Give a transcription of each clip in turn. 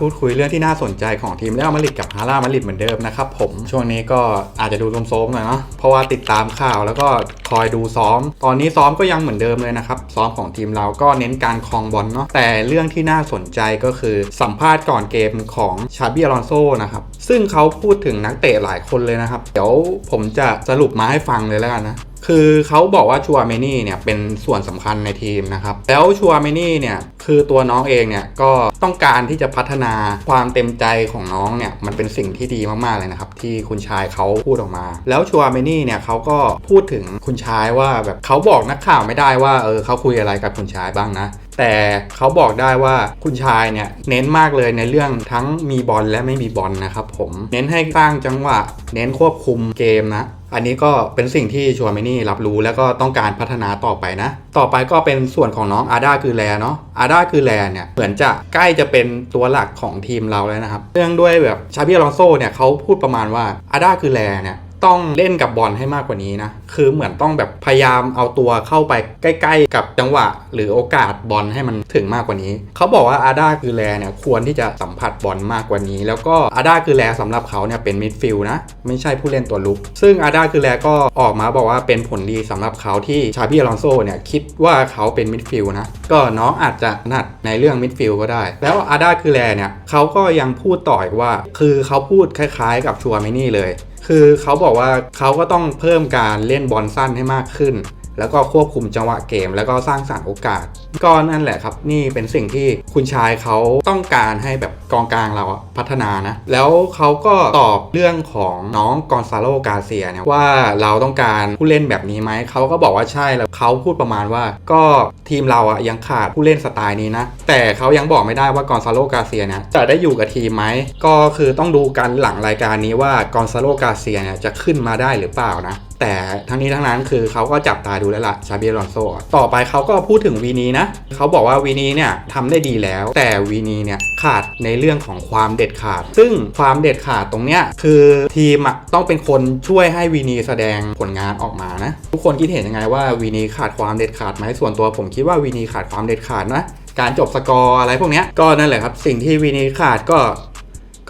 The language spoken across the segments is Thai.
พูดคุยเรื่องที่น่าสนใจของทีมเรอัลมาดริดกับฮาร่ามาดริดเหมือนเดิมนะครับผม ช่วงนี้ก็อาจจะดูโซมๆหน่อยเนาะ เพราะว่าติดตามข่าวแล้วก็คอยดูซ้อม ตอนนี้ซ้อมก็ยังเหมือนเดิมเลยนะครับ ซ้อมของทีมเราก็เน้นการคลองบอลเนาะ แต่เรื่องที่น่าสนใจก็คือสัมภาษณ์ก่อนเกมของชาบิอลอนโซนะครับ ซึ่งเขาพูดถึงนักเตะหลายคนเลยนะครับ เดี๋ยวผมจะสรุปมาให้ฟังเลยแล้วกันนะ คือเขาบอกว่าชัวเมนี่เนี่ยเป็นส่วนสำคัญในทีมนะครับ แล้วชัวเมนี่เนี่ยคือตัวน้องเองเนี่ยก็ต้องการที่จะพัฒนาความเต็มใจของน้องเนี่ยมันเป็นสิ่งที่ดีมากๆเลยนะครับ ที่คุณชายเขาพูดออกมา แล้วชัวเมนี่เนี่ยเขาก็พูดถึงคุณชายว่าแบบเขาบอกนักข่าวไม่ได้ว่าเออเขาคุยอะไรกับคุณชายบ้างนะแต่เขาบอกได้ว่าคุณชายเนี่ยเน้นมากเลยในเรื่องทั้งมีบอลและไม่มีบอลนะครับผมเน้นให้สร้างจังหวะ เน้นควบคุมเกมนะ อันนี้ก็เป็นสิ่งที่ชัวร์เมนี่รับรู้แล้วก็ต้องการพัฒนาต่อไปนะ ต่อไปก็เป็นส่วนของน้องอาด้าคือแลเนาะอาด้าคือแลเนี่ยเหมือนจะใกล้จะเป็นตัวหลักของทีมเราแล้วนะครับ เรื่องด้วยแบบชาบิอลอนโซเนี่ยเขาพูดประมาณว่าอาด้าคือแลเนี่ย ต้องเล่นกับบอลให้มากกว่านี้นะ คือเหมือนต้องแบบพยายามเอาตัวเข้าไปใกล้ ๆ กับจังหวะ หรือโอกาสบอลให้มันถึงมากกว่านี้ เขาบอกว่าอาดาคือแลเนี่ยควรที่จะสัมผัสบอลมากกว่านี้ แล้วก็อาดาคือแลสำหรับเขาเนี่ยเป็นมิดฟิลด์นะ ไม่ใช่ผู้เล่นตัวลุก ซึ่งอาดาคือแลก็ออกมาบอกว่าเป็นผลดีสำหรับเขาที่ชาบิอลอนโซเนี่ยคิดว่าเขาเป็นมิดฟิลด์นะ ก็น้องอาจจะนัดในเรื่องมิดฟิลด์ก็ได้ แล้วอาดาคือแลเนี่ยเขาก็ยังพูดต่ออีกว่า คือเขาพูดคล้าย ๆ กับชัวร์เมนี่เลย คือเขาบอกว่าเขาก็ต้องเพิ่มการเล่นบอลสั้นให้มากขึ้น แล้วก็ควบคุมจังหวะเกม แล้วก็สร้างสรรค์โอกาส ก็นั่นแหละครับ นี่เป็นสิ่งที่คุณชายเขาต้องการให้แบบกองกลางเราอะพัฒนานะ แล้วเขาก็ตอบเรื่องของน้องกอนซาโลกาเซียเนี่ยว่าเราต้องการผู้เล่นแบบนี้ไหม เขาก็บอกว่าใช่แล้วเขาพูดประมาณว่าก็ทีมเราอะยังขาดผู้เล่นสไตล์นี้นะ แต่เขายังบอกไม่ได้ว่ากอนซาโลกาเซียเนี่ยจะได้อยู่กับทีมไหม ก็คือต้องดูกันหลังรายการนี้ว่ากอนซาโลกาเซียเนี่ยจะขึ้นมาได้หรือเปล่านะ แต่ทั้งนี้ทั้งนั้นคือเขาก็จับตาดูแล้วล่ะชาบิอลอนโซต่อไปเขาก็พูดถึงวีนีนะเขาบอกว่าวีนีเนี่ยทำได้ดีแล้ว แต่วีนีเนี่ยขาดในเรื่องของความเด็ดขาด ซึ่งความเด็ดขาดตรงเนี้ยคือทีมอะต้องเป็นคนช่วยให้วีนีแสดงผลงานออกมานะ ทุกคนคิดเห็นยังไงว่าวีนีขาดความเด็ดขาดไหมส่วนตัวผมคิดว่าวีนีขาดความเด็ดขาดนะการจบสกอร์อะไรพวกเนี้ยก็นั่นแหละครับสิ่งที่วีนีขาดก็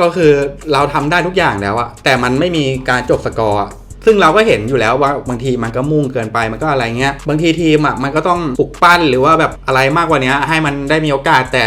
ก็คือเราทำได้ทุกอย่างแล้วอะแต่มันไม่มีการจบสกอร์ ซึ่งเราก็เห็นอยู่แล้วว่าบางทีมันก็มุ่งเกินไปมันก็อะไรเงี้ยบางทีทีมอะมันก็ต้องปลุกปั้นหรือว่าแบบอะไรมากกว่านี้ให้มันได้มีโอกาสแต่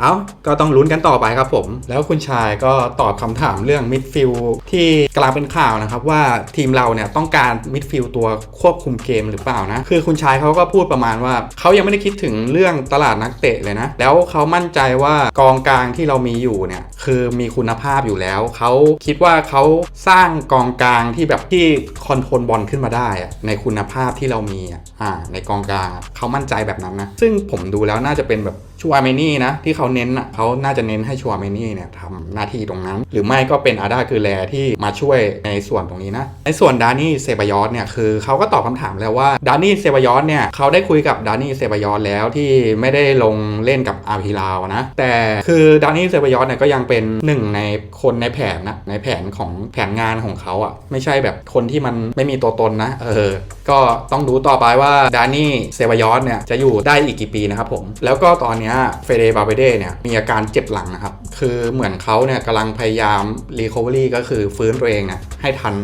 เอาก็ต้องลุ้นกันต่อไปครับผม แล้วคุณชายก็ตอบคำถามเรื่องมิดฟิลที่กลังเป็นข่าวนะครับว่าทีมเราเนี่ยต้องการมิดฟิลตัวควบคุมเกมหรือเปล่านะ คือคุณชายเขาก็พูดประมาณว่าเขายังไม่ได้คิดถึงเรื่องตลาดนักเตะเลยนะ แล้วเขามั่นใจว่ากองกลางที่เรามีอยู่เนี่ยคือมีคุณภาพอยู่แล้ว เขาคิดว่าเขาสร้างกองกลางที่แบบที่คอนโทรลบอลขึ้นมาได้ในคุณภาพที่เรามีอะอ่าในกองกลางเขามั่นใจแบบนั้นนะ ซึ่งผมดูแล้วน่าจะเป็นแบบชัวเมนี่นะที่เขาเน้นอะเขาน่าจะเน้นให้ชัวเมนี่เนี่ยทำหน้าที่ตรงนั้น หรือไม่ก็เป็นอาดาคือแลที่มาช่วยในส่วนตรงนี้นะ ในส่วนดานี่เซบายอสเนี่ยคือเขาก็ตอบคำถามแล้วว่าดานี่เซบายอสเนี่ยเขาได้คุยกับดานี่เซบายอสแล้วที่ไม่ได้ลงเล่นกับอาร์พีลาวนะแต่คือดานี่เซบายอสเนี่ยก็ยังเป็นหนึ่งในคนในแผนนะในแผนของแผนงานของเขาอะไม่ใช่แบบคนที่มันไม่มีตัวตนนะเออ ก็ต้องดูต่อไปว่าดานี่เซบายอสเนี่ยจะอยู่ได้อีกกี่ปีนะครับผม แล้วก็ตอนนี้เฟเดบาเบเดเนี่ยมีอาการเจ็บหลังนะครับ คือเหมือนเขาเนี่ยกำลังพยายามรีคอเวอรี่ก็คือฟื้นตัวเองเนี่ยให้ทัน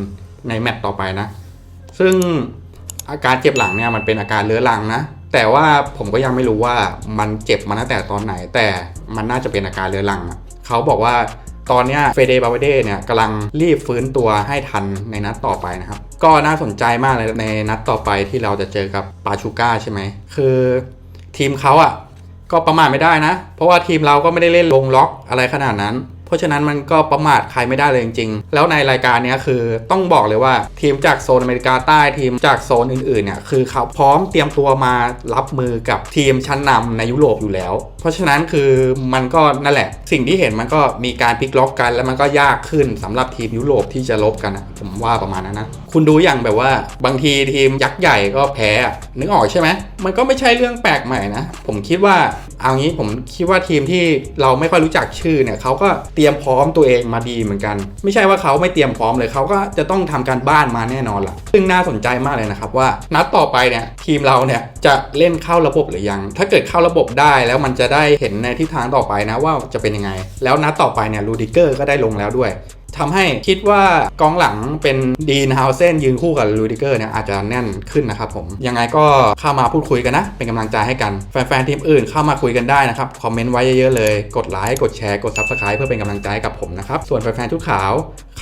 ในแมตต์ต่อไปนะ ซึ่งอาการเจ็บหลังเนี่ยมันเป็นอาการเรื้อรังนะ แต่ว่าผมก็ยังไม่รู้ว่ามันเจ็บมาตั้งแต่ตอนไหน แต่มันน่าจะเป็นอาการเรื้อรังเขาบอกว่า ตอนนี้เฟเดบาเวเดเนี่ยกำลังรีบฟื้นตัวให้ทันในนัดต่อไปนะครับ ก็น่าสนใจมากเลยในนัดต่อไปที่เราจะเจอกับปาชูก้าใช่ไหม คือทีมเขาอะ่ะก็ประมาทไม่ได้นะ เพราะว่าทีมเราก็ไม่ได้เล่นลงล็อกอะไรขนาดนั้น ราะฉะนั้นมันก็ประมาทใครไม่ได้เลยจริงๆ แล้วในรายการนี้คือต้องบอกเลยว่าทีมจากโซนอเมริกาใต้ทีมจากโซนอื่นๆเนี่ยคือเขาพร้อมเตรียมตัวมารับมือกับทีมชั้นนำในยุโรปอยู่แล้ว เพราะฉะนั้นคือมันก็นั่นแหละ สิ่งที่เห็นมันก็มีการพลิกล็อกกัน แล้วมันก็ยากขึ้นสำหรับทีมยุโรปที่จะลบกันอะผมว่าประมาณนั้นนะคุณดูอย่างแบบว่าบางทีทีมยักษ์ใหญ่ก็แพ้นึกออกใช่ไหมมันก็ไม่ใช่เรื่องแปลกใหม่นะผมคิดว่าเอางี้ผมคิดว่าทีมที่เราไม่ค่อยรู้จักชื่อเนี่ยเขาก็เตรียียมพร้อมตัวเองมาดีเหมือนกัน ไม่ใช่ว่าเขาไม่เตรียมพร้อมเลยเขาก็จะต้องทำการบ้านมาแน่นอนล่ะ ซึ่งน่าสนใจมากเลยนะครับว่านัดต่อไปเนี่ยทีมเราเนี่ยจะเล่นเข้าระบบหรือยัง ถ้าเกิดเข้าระบบได้แล้วมันจะได้เห็นในทิศทางต่อไปนะว่าจะเป็นยังไง แล้วนัดต่อไปเนี่ยลูดิเกอร์ก็ได้ลงแล้วด้วย ทำให้คิดว่ากองหลังเป็นดีนฮาวเซนยืนคู่กับลูดิเกอร์เนี่ยอาจจะแน่นขึ้นนะครับผมยังไงก็เข้ามาพูดคุยกันนะ เป็นกำลังใจให้กัน แฟนๆทีมอื่นเข้ามาคุยกันได้นะครับ คอมเมนต์ไว้เยอะๆเลย กดไลค์กดแชร์กดซับสไคร b e เพื่อเป็นกำลังใจให้กับผมนะครับ ส่วนแฟนๆทุกขาว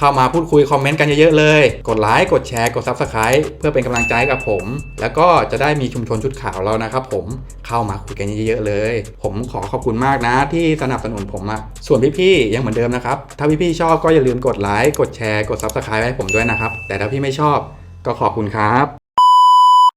เข้ามาพูดคุยคอมเมนต์กันเยอะๆเลย กดไลค์กดแชร์กด Subscribe เพื่อเป็นกำลังใจกับผม แล้วก็จะได้มีชุมชนชุดขาวเรานะครับผมเข้ามาคุยกันเยอะๆเลย ผมขอขอบคุณมากนะที่สนับสนุนผมอะส่วนพี่ๆยังเหมือนเดิมนะครับ ถ้าพี่ๆชอบก็อย่าลืมกดไลค์กดแชร์กด Subscribe ให้ผมด้วยนะครับ แต่ถ้าพี่ไม่ชอบก็ขอบคุณครับ